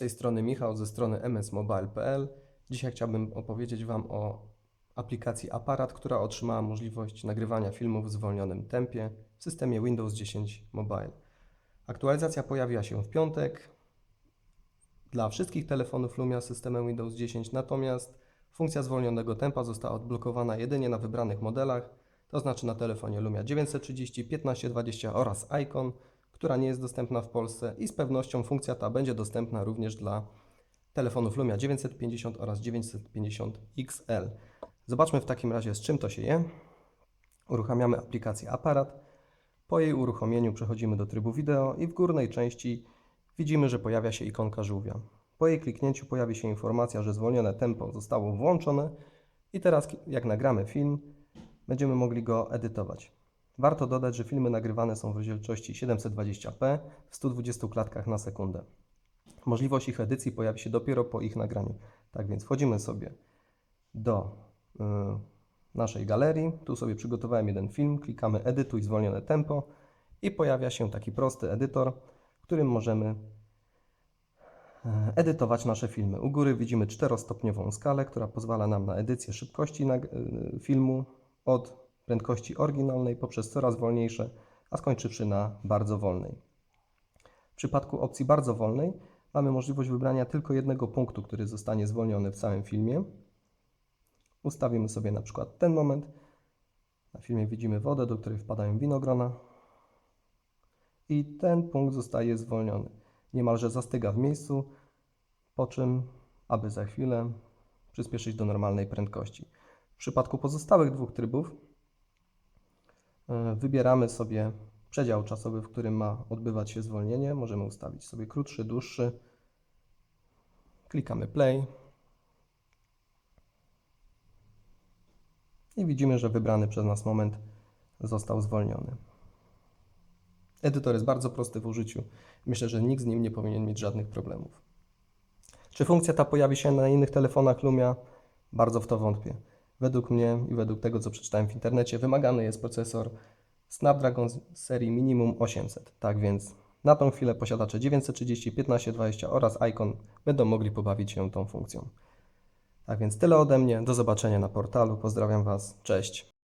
tej strony Michał ze strony msmobile.pl. Dzisiaj chciałbym opowiedzieć Wam o aplikacji Aparat, która otrzymała możliwość nagrywania filmów w zwolnionym tempie w systemie Windows 10 Mobile. Aktualizacja pojawiła się w piątek dla wszystkich telefonów Lumia z systemem Windows 10, natomiast funkcja zwolnionego tempa została odblokowana jedynie na wybranych modelach, to znaczy na telefonie Lumia 930, 1520 oraz Icon, która nie jest dostępna w Polsce i z pewnością funkcja ta będzie dostępna również dla telefonów Lumia 950 oraz 950 XL. Zobaczmy w takim razie z czym to się je. Uruchamiamy aplikację Aparat. Po jej uruchomieniu przechodzimy do trybu wideo i w górnej części widzimy, że pojawia się ikonka żółwia. Po jej kliknięciu pojawi się informacja, że zwolnione tempo zostało włączone i teraz jak nagramy film, będziemy mogli go edytować. Warto dodać, że filmy nagrywane są w rozdzielczości 720p w 120 klatkach na sekundę. Możliwość ich edycji pojawi się dopiero po ich nagraniu. Tak więc wchodzimy sobie do y, naszej galerii. Tu sobie przygotowałem jeden film, klikamy edytuj zwolnione tempo i pojawia się taki prosty edytor, w którym możemy e, edytować nasze filmy. U góry widzimy czterostopniową skalę, która pozwala nam na edycję szybkości y, filmu od prędkości oryginalnej poprzez coraz wolniejsze, a skończywszy na bardzo wolnej. W przypadku opcji bardzo wolnej mamy możliwość wybrania tylko jednego punktu, który zostanie zwolniony w całym filmie. Ustawimy sobie na przykład ten moment. Na filmie widzimy wodę, do której wpadają winogrona. I ten punkt zostaje zwolniony. Niemalże zastyga w miejscu, po czym, aby za chwilę przyspieszyć do normalnej prędkości. W przypadku pozostałych dwóch trybów wybieramy sobie przedział czasowy, w którym ma odbywać się zwolnienie. Możemy ustawić sobie krótszy, dłuższy. Klikamy play. I widzimy, że wybrany przez nas moment został zwolniony. Edytor jest bardzo prosty w użyciu. Myślę, że nikt z nim nie powinien mieć żadnych problemów. Czy funkcja ta pojawi się na innych telefonach Lumia? Bardzo w to wątpię. Według mnie i według tego, co przeczytałem w internecie, wymagany jest procesor Snapdragon serii minimum 800. Tak więc na tą chwilę posiadacze 930, 1520 oraz Icon będą mogli pobawić się tą funkcją. Tak więc tyle ode mnie. Do zobaczenia na portalu. Pozdrawiam Was. Cześć.